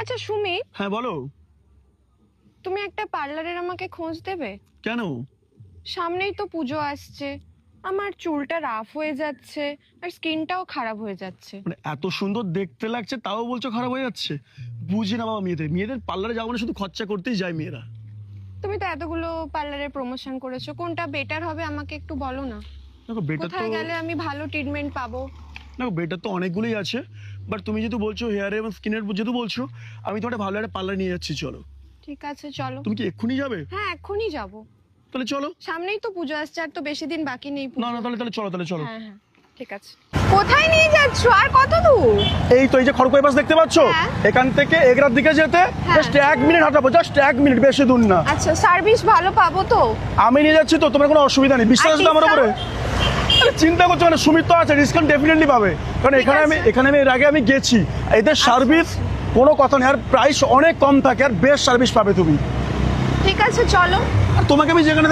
আচ্ছা সুমি। হ্যাঁ বলো। তুমি একটা পার্লারের আমাকে খোঁজ দেবে? কেন? সামনেই তো পুজো আসছে। আমার চুলটা রাফ হয়ে যাচ্ছে আর স্কিনটাও খারাপ হয়ে যাচ্ছে। মানে এত সুন্দর দেখতে লাগছে তাও বলছো খারাপ হয়ে যাচ্ছে? বুঝি না বাবা মেয়েদের। মেয়েদের পার্লারে যাব না শুধু খরচা করতেই যায় মেয়েরা। তুমি তো এতগুলো পার্লারের প্রমোশন করেছ কোনটা বেটার হবে আমাকে একটু বলো না? দেখো বেটার তো কোথায় গেলে আমি ভালো ট্রিটমেন্ট পাবো? দেখো বেটার তো অনেকগুলোই আছে। বাট তুমি যেহেতু বলছো হেয়ার এবং স্কিনের যেহেতু বলছো আমি তোমার ভালো একটা পার্লার নিয়ে যাচ্ছি চলো। ঠিক আছে চলো। তুমি কি এক্ষুনি যাবে? হ্যাঁ এক্ষুনি যাব। তাহলে চলো। সামনেই তো পুজো আসছে আর তো বেশি দিন বাকি নেই না না তাহলে তাহলে চলো তাহলে চলো। হ্যাঁ হ্যাঁ ঠিক আছে। কোথায় নিয়ে যাচ্ছ? আর কত দূর? এই তো এই যে খড়কই পাশ দেখতে পাচ্ছো? হ্যাঁ। এখান থেকে এগরার দিকে যেতে হ্যাঁ। জাস্ট এক মিনিট হাঁটাবো জাস্ট এক মিনিট বেশি দূর না। আচ্ছা সার্ভিস ভালো পাবো তো? আমি নিয়ে যাচ্ছি তো তোমার কোনো অসুবিধা নেই। বিশ্বাস আমার উপরে। চিন্তা করছ মানে সুমিত তো আছে ডিসকাউন্ট ডেফিনেটলি পাবে। কারণ এখানে আমি এখানে আমি এর আগে আমি গেছি। এদের সার্ভিস কোনো কথা নেই আর প্রাইস অনেক কম থাকে আর বেস্ট সার্ভিস পাবে তুমি। ঠিক আছে চলো। আর তোমাকে আমি যেখানে